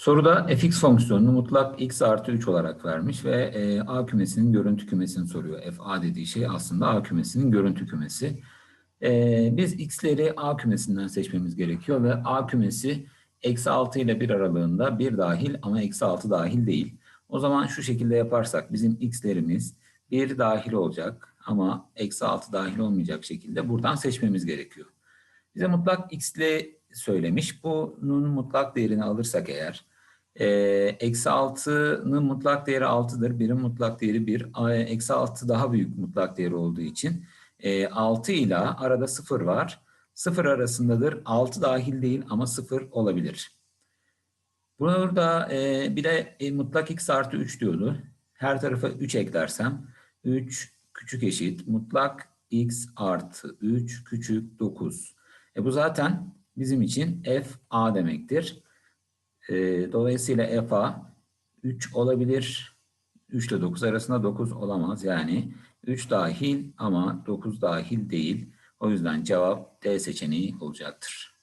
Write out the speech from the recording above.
Soruda fx fonksiyonunu mutlak x artı 3 olarak vermiş ve e, A kümesinin görüntü kümesini soruyor. f a dediği şey aslında A kümesinin görüntü kümesi. E, biz x'leri A kümesinden seçmemiz gerekiyor ve A kümesi eksi 6 ile 1 aralığında 1 dahil ama eksi 6 dahil değil. O zaman şu şekilde yaparsak bizim x'lerimiz 1 dahil olacak ama eksi 6 dahil olmayacak şekilde buradan seçmemiz gerekiyor. Bize mutlak x'li söylemiş. Bunun mutlak değerini alırsak eğer eksi 6'nın mutlak değeri 6'dır. 1'in mutlak değeri 1. Eksi 6 daha büyük mutlak değeri olduğu için e, 6 ile arada 0 var. 0 arasındadır. 6 dahil değil ama 0 olabilir. Burada e, bir de e, mutlak x artı 3 diyordu. Her tarafa 3 eklersem 3 küçük eşit mutlak x artı 3 küçük 9. E bu zaten bizim için f a demektir. E, dolayısıyla f a 3 olabilir. 3 ile 9 arasında 9 olamaz. Yani 3 dahil ama 9 dahil değil. O yüzden cevap D seçeneği olacaktır.